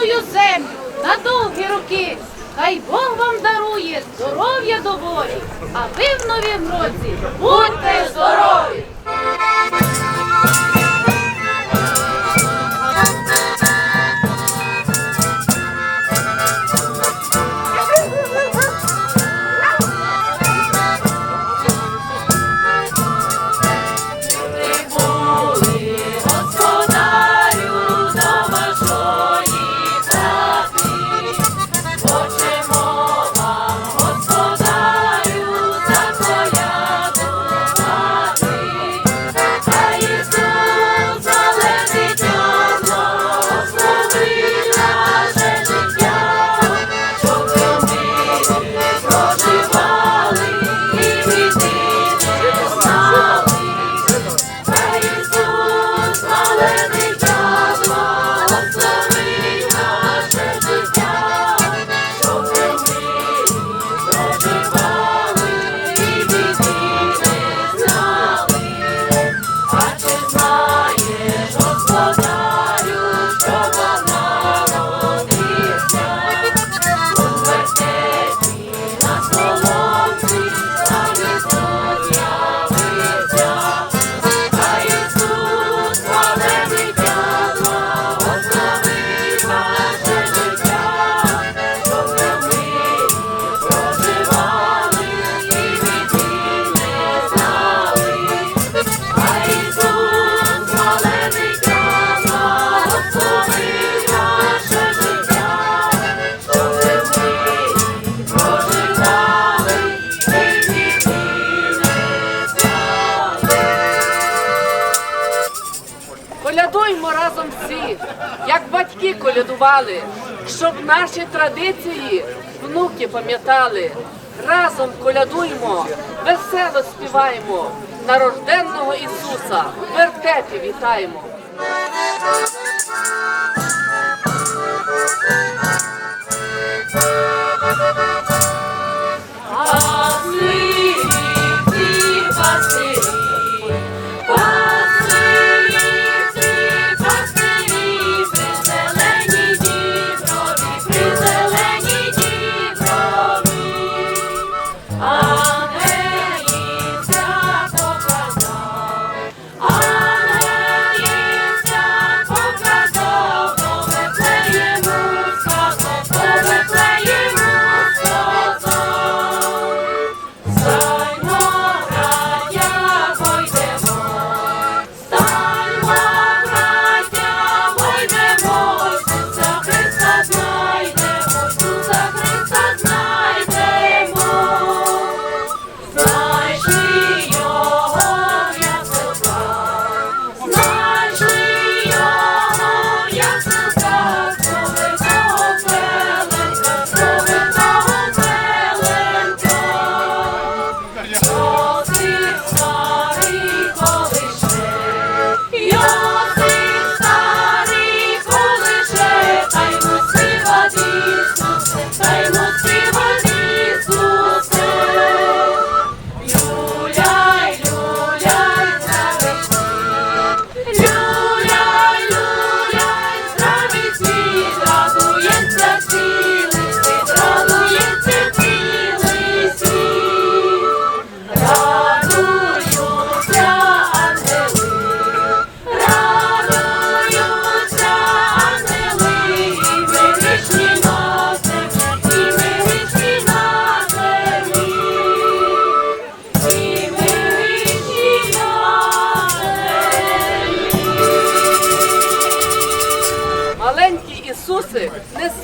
рідною землю на довгі роки. Хай Бог вам дарує здоров'я доволі, а ви в новім році будьте здорові! колядуймо разом всі, як батьки колядували, щоб наші традиції внуки пам'ятали. Разом колядуємо, весело співаємо, нарожденного Ісуса в вертепі вітаємо. Thank you.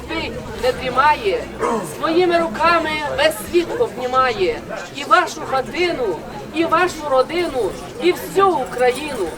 спить, не дрімає, своїми руками весь світ обнімає і вашу хатину, і вашу родину, і всю Україну.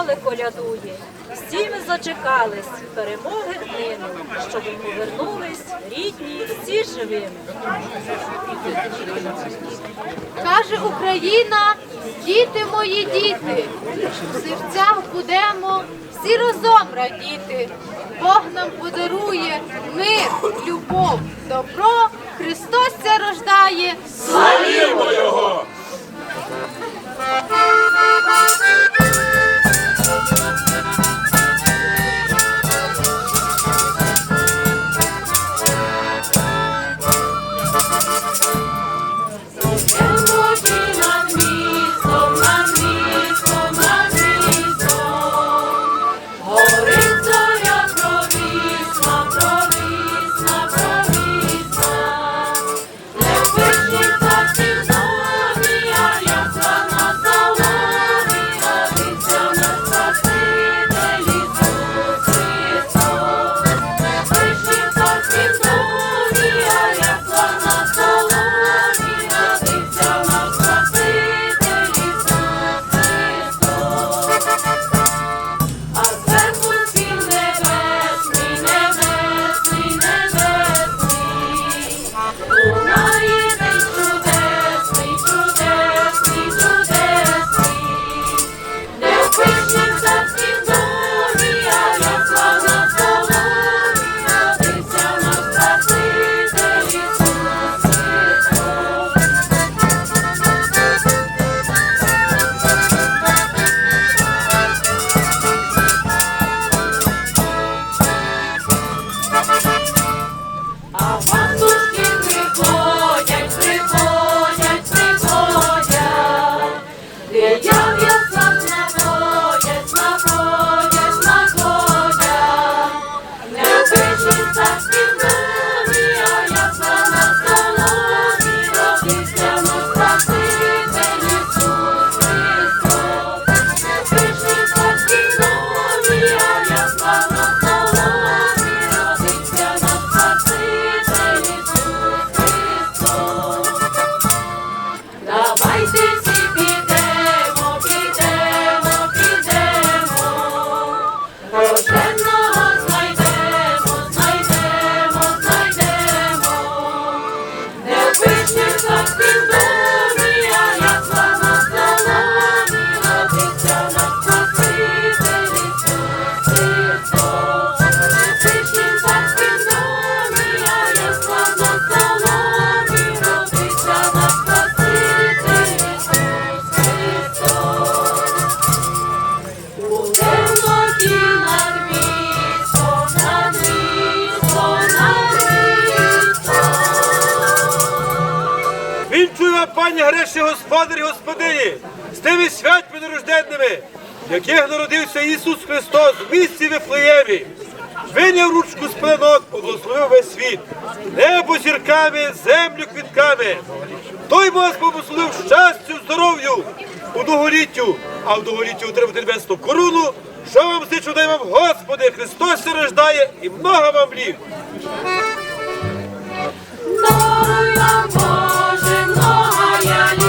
Україна, колядує. Всі ми зачекались перемоги днину, щоб повернулись рідні всі живими. Каже Україна, діти мої діти, в серцях будемо всі разом радіти. Бог нам подарує мир, любов, добро, Христос ся рождає. Славімо його! Господар і Господині, з тими святьми нерожденними, яких народився Ісус Христос в місті Вифлеєві, виняв ручку з пленок, благословив весь світ, небо зірками, землю квітками. Той Бог поблагословив щастю, здоров'ю у довголіттю, а в довголіттю отримати небесну корону, що вам зичу, дай вам, Господи, Христос се рождає і много вам лів. Боже, много я